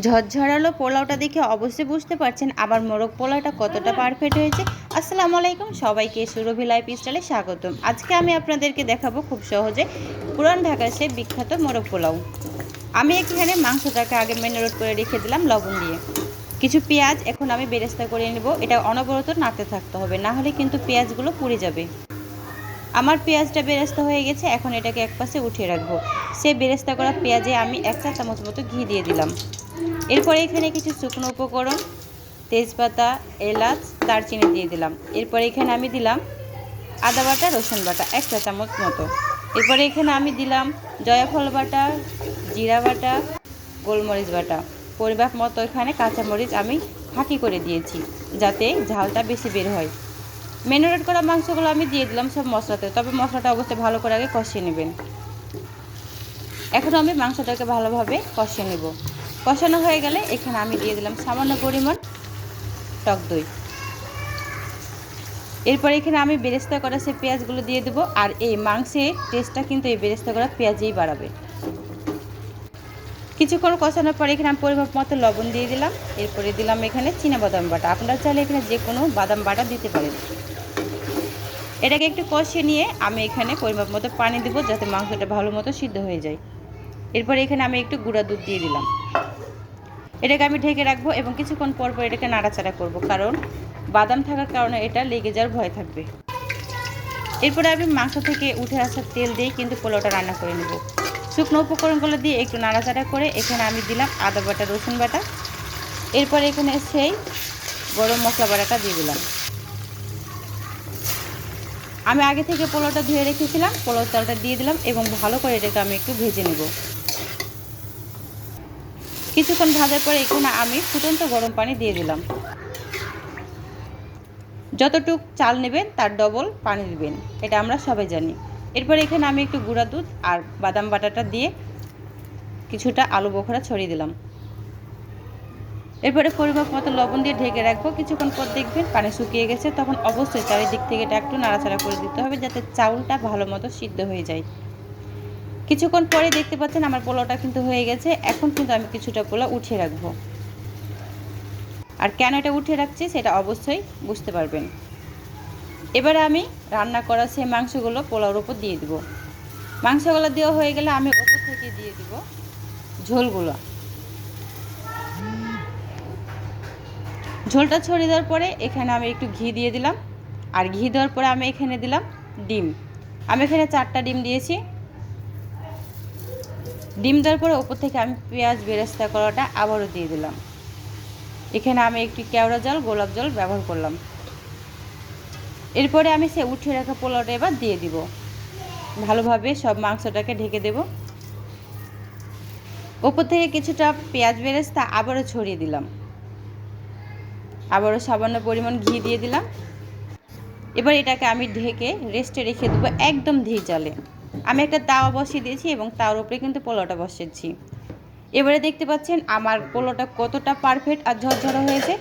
ঝরঝরালো পোলাওটা দেখে অবশ্যই বুঝতে পারছেন আবার মোরগ পোলাওটা কতটা পারফেক্ট হয়েছে। আসসালামু আলাইকুম, সবাইকে সুরভি লাইফ স্টাইলে স্বাগতম। আজকে আমি আপনাদেরকে দেখাবো খুব সহজে পুরান ঢাকার সে বিখ্যাত মোরগ পোলাও। আমি এখানে মাংসটাকে আগে মেনুরোড করে রেখে দিলাম লবণ দিয়ে। কিছু পেঁয়াজ এখন আমি বেরেস্তা করে নেব, এটা অনবরত নাড়তে থাকতে হবে, না হলে কিন্তু পেঁয়াজগুলো পুড়ে যাবে। আমার পেঁয়াজটা বেরেস্তা হয়ে গেছে, এখন এটাকে এক পাশে উঠিয়ে রাখব। সে বেরেস্তা করা পেঁয়াজে আমি এক চা চামচ মতো ঘি দিয়ে দিলাম। এরপরে এখানে কিছু শুকনো উপকরণ, তেজপাতা, এলাচ, দারচিনি দিয়ে দিলাম। এরপরে এখানে আমি দিলাম আদা বাটা, রসুন বাটা, এক চা চামচ মতো। এরপরে এখানে আমি দিলাম জয়াফল বাটা, জিরা বাটা, গোলমরিচ বাটা। পরিমাপ মতো এখানে কাঁচামরিচ আমি ফাঁকি করে দিয়েছি, যাতে ঝালটা বেশি বের হয়। মেনুরেট করা মাংসগুলো আমি দিয়ে দিলাম সব মশলাতে, তবে মশলাটা অবশ্যই ভালো করে আগে কষিয়ে নেবেন। এখন আমি মাংসটাকে ভালোভাবে কষিয়ে নেব। কষানো হয়ে গেলে এখানে আমি দিয়ে দিলাম সামান্য পরিমাণ টক দই। এরপর এখানে আমি বেরেস্তা করা সে পেঁয়াজগুলো দিয়ে দেবো আর এই মাংসের টেস্টটা কিন্তু এই বেরেস্তা করা পেঁয়াজেই বাড়াবে। কিছুক্ষণ কষানোর পর এখানে আমি পরিমাপ মতো লবণ দিয়ে দিলাম, এরপরে দিলাম এখানে বাদাম বাটা। আপনারা চাইলে এখানে যে কোনো বাদাম বাটা দিতে পারেন। এটাকে একটু কষিয়ে নিয়ে আমি এখানে পরিমাপ মতো পানি দেবো যাতে মাংসটা ভালো মতো সিদ্ধ হয়ে যায়। এরপরে এখানে আমি একটু গুঁড়া দুধ দিয়ে দিলাম। এটাকে আমি ঢেকে রাখব এবং কিছুক্ষণ পর পর এটাকে নাড়াচাড়া করব, কারণ বাদাম থাকার কারণে এটা লেগে যাওয়ার ভয় থাকবে। এরপরে আমি মাংস থেকে উঠে আসা তেল দিয়ে কিন্তু পোলাওটা রান্না করে নেব। শুকনো উপকরণগুলো দিয়ে একটু নাড়াচাড়া করে এখানে আমি দিলাম আদা বাটা, রসুন বাটা। এরপরে এখানে সেই গরম মশলা বাটাটা দিয়ে দিলাম। আমি আগে থেকে পোলাওটা ধুয়ে রেখেছিলাম পোলাও চালটা দিয়ে দিলাম এবং ভালো করে এটাকে আমি একটু ভেজে নেব। কিছুক্ষণ ভাজার পরে এখানে আমি ফুটন্ত গরম পানি দিয়ে দিলাম। যতটুক চাল নেবেন, তার ডবল পানি দিবেন। এটা আমরা সবাই জানি। এরপর এখানে আমি একটু গুঁড়া দুধ আর বাদাম বাটাটা দিয়ে কিছুটা আলু বোখরা ছড়িয়ে দিলাম। এরপরে পরিমাপ মতো লবণ দিয়ে ঢেকে রাখব। কিছুক্ষণ পর দেখবেন পানি শুকিয়ে গেছে। তখন অবশ্যই চারিদিক থেকে এটা একটু নাড়াচাড়া করে দিতে হবে যাতে চাউলটা ভালো মতো সিদ্ধ হয়ে যায়। কিছুক্ষণ পরে দেখতে পাচ্ছেন আমার পোলাওটা কিন্তু হয়ে গেছে। এখন কিন্তু আমি কিছুটা পোলাও উঠিয়ে রাখব। আর কেন এটা উঠিয়ে রাখছি সেটা অবশ্যই বুঝতে পারবেন। এবারে আমি রান্না করা সেই মাংসগুলো পোলাওর উপর দিয়ে দিব। মাংসগুলো দেওয়া হয়ে গেলে আমি ওপর থেকে দিয়ে দিব ঝোলগুলো। ঝোলটা ছড়িয়ে দেওয়ার পরে এখানে আমি একটু ঘি দিয়ে দিলাম। আর ঘি দেওয়ার পরে আমি এখানে দিলাম ডিম। আমি এখানে চারটা ডিম দিয়েছি। ডিম দেওয়ার পরে ওপর থেকে আমি পেঁয়াজ বেরেস্তা করাটা আবারও দিয়ে দিলাম। এখানে আমি একটি কেওড়া জল, গোলাপ জল ব্যবহার করলাম। এরপরে আমি সে উঠিয়ে রাখা পোলাওটা এবার দিয়ে দিব। ভালোভাবে সব মাংসটাকে ঢেকে দেব। ওপর থেকে কিছুটা পেঁয়াজ বেরেস্তা আবারও ছড়িয়ে দিলাম। আবারও সামান্য পরিমাণ ঘি দিয়ে দিলাম। এবার এটাকে আমি ঢেকে রেস্টে রেখে দেবো একদম ধীর জালে। আমি একটা তাওয়া বসিয়ে দিয়েছি এবং তার উপরে কিন্তু পোলাওটা বসিয়েছি। এবারে দেখতে পাচ্ছেন আমার পোলাওটা কতটা পারফেক্ট আর ঝরঝরা হয়েছে।